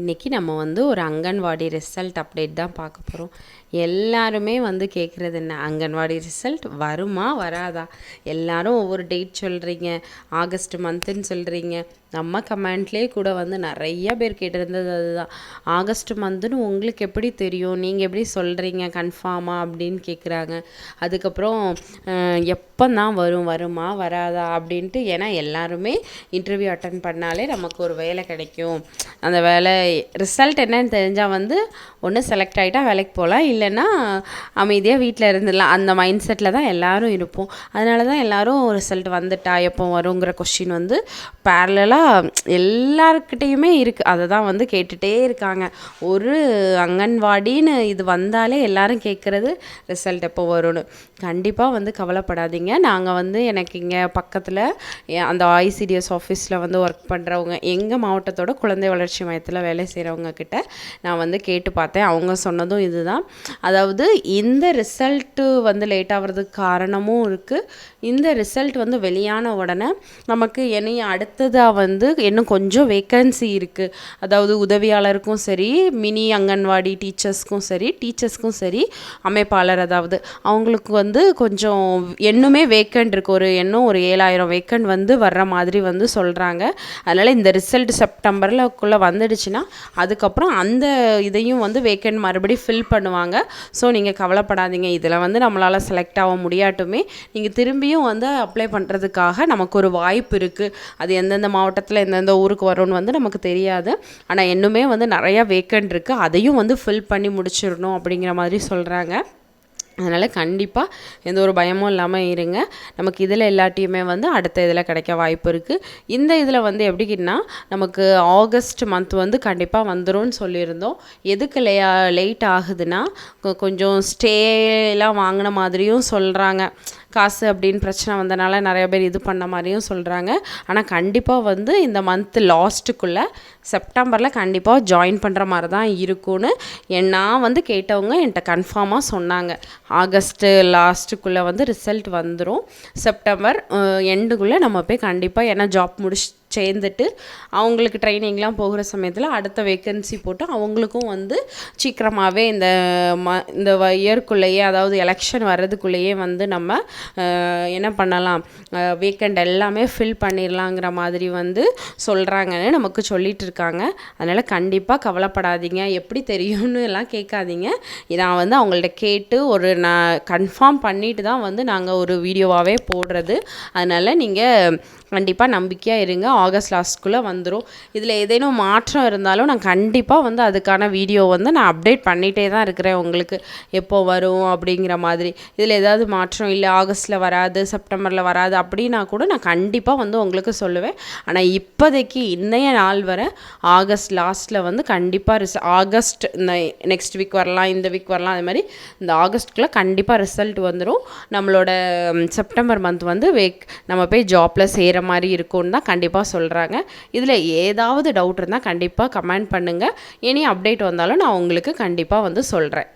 இன்றைக்கி நம்ம வந்து ஒரு அங்கன்வாடி ரிசல்ட் அப்டேட் தான் பார்க்க போகிறோம் எல்லாருமே வந்து கேட்குறது என்ன? அங்கன்வாடி ரிசல்ட் வருமா வராதா? எல்லாரும் ஒவ்வொரு டேட் சொல்கிறீங்க ஆகஸ்ட் மந்த்துன்னு சொல்கிறீங்க நம்ம கமெண்ட்லேயே கூட வந்து நிறைய பேர் கேட்டிருந்தது அதுதான். ஆகஸ்ட் மந்த்துன்னு உங்களுக்கு எப்படி தெரியும்? நீங்கள் எப்படி சொல்கிறீங்க கன்ஃபார்மாக அப்படின்னு கேட்குறாங்க அதுக்கப்புறம் எப்போ தான் வரும்? வருமா? வராதா? அப்படின்ட்டு ஏன்னா எல்லாருமே இன்டர்வியூ அட்டன் பண்ணாலே நமக்கு ஒரு வேலை கிடைக்கும். அந்த வேலை ரிசல்ட் என்னன்னு தெரிஞ்சால் வந்து ஒன்று செலக்ட் ஆகிட்டா வேலைக்கு போகலாம் இல்லைன்னா அமைதியாக வீட்டில் இருந்துடலாம். அந்த மைண்ட் செட்டில் தான் எல்லோரும் இருப்போம். அதனால தான் எல்லோரும் ரிசல்ட் வந்துட்டா எப்போ வருங்கிற கொஷின் வந்து பேரலாக எல்லாருக்கிட்டேயுமே இருக்குது அதை தான் வந்து கேட்டுகிட்டே இருக்காங்க. ஒரு அங்கன்வாடின்னு இது வந்தாலே எல்லாரும் கேட்குறது ரிசல்ட் எப்போ வரும்னு. கண்டிப்பாக வந்து கவலைப்படாதீங்க. நாங்கள் வந்து எனக்கு இங்கே பக்கத்தில் அந்த ஐசிடிஎஸ் ஆஃபீஸில் வந்து ஒர்க் பண்ணுறவங்க எங்கள் மாவட்டத்தோட குழந்தை வளர்ச்சி மையத்தில் வேலை செய்கிறவங்க கிட்ட நான் வந்து கேட்டு பார்த்தேன். அவங்க சொன்னதும் இதுதான். அதாவது இந்த ரிசல்ட்டு வந்து லேட் ஆகிறதுக்கு காரணமும் இருக்குது இந்த ரிசல்ட் வந்து வெளியான உடனே நமக்கு என்னையும் அடுத்ததாக வந்து வந்து இன்னும் கொஞ்சம் வேக்கன்சி இருக்குது அதாவது உதவியாளருக்கும் சரி மினி அங்கன்வாடி டீச்சர்ஸ்க்கும் சரி டீச்சர்ஸ்க்கும் சரி அமைப்பாளர் அதாவது அவங்களுக்கு வந்து கொஞ்சம் இன்னுமே வேக்கண்ட் இருக்குது ஒரு இன்னும் ஒரு ஏழாயிரம் வேக்கண்ட் வந்து வர்ற மாதிரி வந்து சொல்கிறாங்க அதனால் இந்த ரிசல்ட் செப்டம்பரில் வந்துடுச்சுன்னா அதுக்கப்புறம் அந்த இதையும் வந்து வேக்கண்ட் மறுபடியும் ஃபில் பண்ணுவாங்க. ஸோ நீங்கள் கவலைப்படாதீங்க. இதில் வந்து நம்மளால் செலக்ட் ஆக முடியாட்டுமே. நீங்கள் திரும்பியும் வந்து அப்ளை பண்ணுறதுக்காக நமக்கு ஒரு வாய்ப்பு இருக்குது அது எந்தெந்த பக்கத்தில் எந்தெந்த ஊருக்கு வரும்னு வந்து நமக்கு தெரியாது. ஆனால் இன்னுமே வந்து நிறையா வேக்கண்ட் இருக்குது அதையும் வந்து ஃபில் பண்ணி முடிச்சிடணும் அப்படிங்கிற மாதிரி சொல்கிறாங்க அதனால் கண்டிப்பாக எந்த ஒரு பயமும் இல்லாமல் இருங்க. நமக்கு இதில் எல்லாத்தையுமே வந்து அடுத்த இதில் கிடைக்க வாய்ப்பு இருக்குது இந்த இதில் வந்து எப்படின்னா நமக்கு ஆகஸ்ட் மந்த் வந்து கண்டிப்பாக வந்துடும் சொல்லியிருந்தோம். எதுக்கு லே லேட் ஆகுதுன்னா கொஞ்சம் ஸ்டேலாம் வாங்கின மாதிரியும் சொல்கிறாங்க காசு அப்படின்னு பிரச்சனை வந்தனால நிறைய பேர் இது பண்ண மாதிரியும் சொல்கிறாங்க ஆனால் கண்டிப்பாக வந்து இந்த மந்த் லாஸ்ட்டுக்குள்ளே செப்டம்பரில் கண்டிப்பாக ஜாயின் பண்ணுற மாதிரி தான் இருக்கும்னு நான் வந்து கேட்டவங்க என்கிட்ட கன்ஃபார்மாக சொன்னாங்க. ஆகஸ்ட்டு லாஸ்ட்டுக்குள்ளே வந்து ரிசல்ட் வந்துடும் செப்டம்பர் எண்டுக்குள்ளே நம்ம போய் கண்டிப்பாக ஏன்னா ஜாப் முடிச்சு சேர்ந்துட்டு அவங்களுக்கு ட்ரைனிங்லாம் போகிற சமயத்தில் அடுத்த வேக்கன்சி போட்டு அவங்களுக்கும் வந்து சீக்கிரமாகவே இந்த ம இந்த இயர்க்குள்ளேயே அதாவது எலெக்ஷன் வர்றதுக்குள்ளேயே வந்து நம்ம என்ன பண்ணலாம்? வேக்கண்ட் எல்லாமே ஃபில் பண்ணிடலாங்கிற மாதிரி வந்து சொல்கிறாங்கன்னு நமக்கு சொல்லிகிட்டு இருக்காங்க அதனால் கண்டிப்பாக கவலைப்படாதீங்க. எப்படி தெரியும்னு எல்லாம் கேட்காதீங்க. நான் வந்து அவங்கள்ட்ட கேட்டு ஒரு நான் கன்ஃபார்ம் பண்ணிட்டு தான் வந்து நாங்கள் ஒரு வீடியோவாகவே போடுறது. அதனால் நீங்கள் கண்டிப்பாக நம்பிக்கையாக இருங்க. ஆகஸ்ட் லாஸ்ட்குள்ளே வந்துடும் இதில் ஏதேனும் மாற்றம் இருந்தாலும் நான் கண்டிப்பாக வந்து அதுக்கான வீடியோ வந்து நான் அப்டேட் பண்ணிகிட்டே தான் இருக்கிறேன். உங்களுக்கு எப்போ வரும் அப்படிங்கிற மாதிரி. இதில் ஏதாவது மாற்றம் இல்லை ஆகஸ்ட்டில் வராது செப்டம்பரில் வராது அப்படின்னா கூட நான் கண்டிப்பாக வந்து உங்களுக்கு சொல்லுவேன். ஆனால் இப்போதைக்கு இன்றைய நாள் வர ஆகஸ்ட் லாஸ்ட்டில் வந்து கண்டிப்பாக ரிச ஆகஸ்ட் இந்த நெக்ஸ்ட் வீக் வரலாம் இந்த வீக் வரலாம் அது மாதிரி இந்த ஆகஸ்ட்குள்ளே கண்டிப்பாக ரிசல்ட் வந்துடும் நம்மளோட செப்டம்பர் மந்த் வந்து வேக் நம்ம போய் ஜாப்பில் செய்கிற மாதிரி இருக்கும்னு தான் கண்டிப்பாக சொல்கிறாங்க இதில் ஏதாவது டவுட் இருந்தால் கண்டிப்பாக கமெண்ட் பண்ணுங்கள் இனி அப்டேட் வந்தாலும் நான் உங்களுக்கு கண்டிப்பாக வந்து சொல்கிறேன்